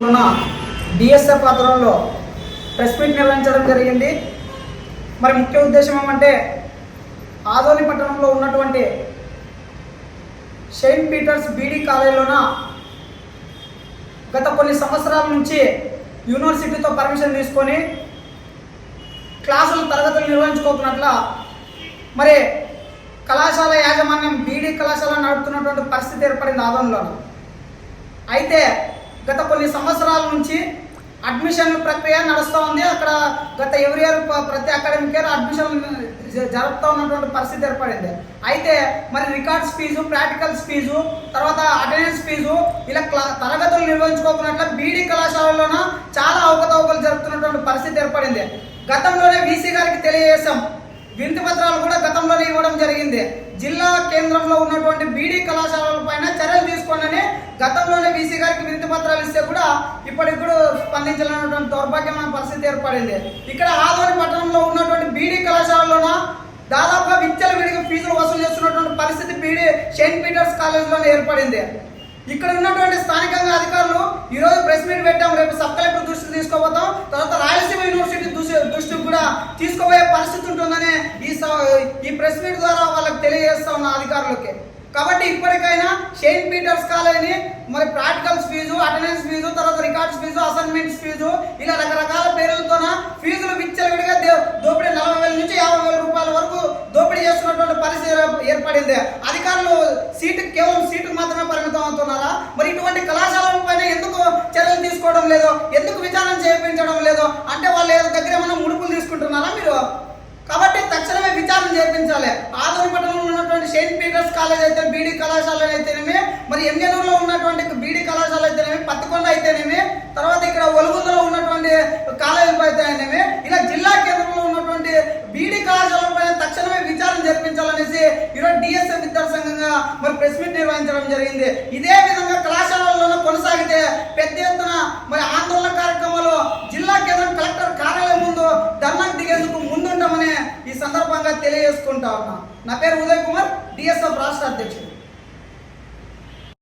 ఉన్న డిఎస్ఎఫ్ ఆధ్వర్యంలో press meet నిర్వహించడం జరిగింది. మరి ముఖ్య ఉద్దేశం ఏమంటే ఆదోని పట్టణంలో ఉన్నటువంటి సెయింట్ పీటర్స్ బీడీ కాలేజీలోన గత కొన్ని సంవత్సరాల నుంచి యూనివర్సిటీతో పర్మిషన్ తీసుకొని క్లాసులు తరగతులు నిర్వహించుకోకున్నట్ల మరి కళాశాల యాజమాన్యం బీడీ కళాశాల నడుపుతున్నటువంటి పరిస్థితి ఏర్పడింది ఆదోనిలో అయితే గత కొన్ని సంవత్సరాల నుంచి అడ్మిషన్ ప్రక్రియ నడుస్తూ ఉంది. అక్కడ గత ఎవరి ఇయర్ ప్రతి అకాడమిక్ ఇయర్ అడ్మిషన్ జరుపుతూ ఉన్నటువంటి పరిస్థితి ఏర్పడింది. అయితే మరి రికార్డ్స్ ఫీజు ప్రాక్టికల్స్ ఫీజు తర్వాత అటెండెన్స్ ఫీజు ఇలా క్లా తరగతులు నిర్వహించుకోకున్నట్ల బీడీ కళాశాలలోన చాలా అవకతవకలు జరుపుతున్నటువంటి పరిస్థితి ఏర్పడింది. గతంలోనే వీసీ గారికి తెలియజేశాం. వినతి పత్రాలు కూడా గతంలోనే ఇవ్వడం జరిగింది. జిల్లా కేంద్రంలో ఉన్నటువంటి బీడీ కళాశాల పైన గతంలోనే బీసీ గారికి వినతి పత్రాలు ఇస్తే కూడా ఇప్పటికి కూడా స్పందించాలన్నటువంటి దౌర్భాగ్యమైన పరిస్థితి ఏర్పడింది. ఇక్కడ ఆదోని పట్టణంలో ఉన్నటువంటి బీడీ కళాశాలలోన దాదాపుగా విచ్చల విడిగా ఫీజులు వసూలు చేస్తున్నటువంటి పరిస్థితి బీడీ సెయింట్ పీటర్స్ కాలేజీలోనే ఏర్పడింది. ఇక్కడ ఉన్నటువంటి స్థానికంగా అధికారులు ఈ రోజు ప్రెస్ మీట్ పెట్టాం రేపు సబ్ కలెక్టర్ దృష్టికి తీసుకోబోతాం తర్వాత రాయలసీమ యూనివర్సిటీ దృష్టి దృష్టికి కూడా తీసుకోబోయే పరిస్థితి ఉంటుందని ఈ ఈ ప్రెస్ మీట్ ద్వారా వాళ్ళకి తెలియజేస్తా ఉన్న అధికారులకి. కాబట్టి ఇప్పటికైనా సెయింట్ పీటర్స్ కాలేజీని మరి ప్రాక్టికల్స్ ఫీజు అటెండెన్స్ ఫీజు తర్వాత రికార్డ్స్ ఫీజు అసైన్మెంట్స్ ఫీజు ఇలా రకరకాల పేర్లతోన ఫీజులు విచ్చలవిడిగా దోపిడీ నలభై వేల నుంచి యాభై వేల రూపాయల వరకు దోపిడీ చేస్తున్నటువంటి పరిస్థితి ఏర్పడింది. అధికారులు సీటు కేవలం సీటుకు మాత్రమే పరిమితం అవుతున్నారా? మరి ఇటువంటి కళాశాలల పైన ఎందుకు చర్యలు తీసుకోవడం లేదు? ఎందుకు విచారణ చేయించడం లేదు? అంటే వాళ్ళ దగ్గర ఏమైనా ముడుపులు తీసుకుంటున్నారా మీరు కాబట్టి తక్షణమే విచారణ చేయించాలి ఆదోని పట్టణంలో ఉన్నటువంటి సెయింట్ పీటర్స్ కాలేజ్ అయితే బీడీ కళాశాల అయితేనేమి మరి ఎంగనూరులో ఉన్నటువంటి బీడీ కళాశాల అయితేనేమి పత్తికొండ అయితేనేమి తర్వాత ఇక్కడ ఒలుగుందలో ఉన్నటువంటి కాలేజీలు అయితేనేమి ఇలా జిల్లా కేంద్రంలో ఉన్నటువంటి బీడీ కళాశాల పైన తక్షణమే విచారణ జరిపించాలనేసి ఈరోజు డిఎస్ఎఫ్ విద్యార్థి సంఘంగా మరి ప్రెస్ మీట్ నిర్వహించడం జరిగింది. ఇదే విధంగా కళాశాల ముందుంటామని ఉన్నా. నా పేరు ఉదయ్ కుమార్ డిఎస్ఎఫ్ రాష్ట్ర అధ్యక్షుడు.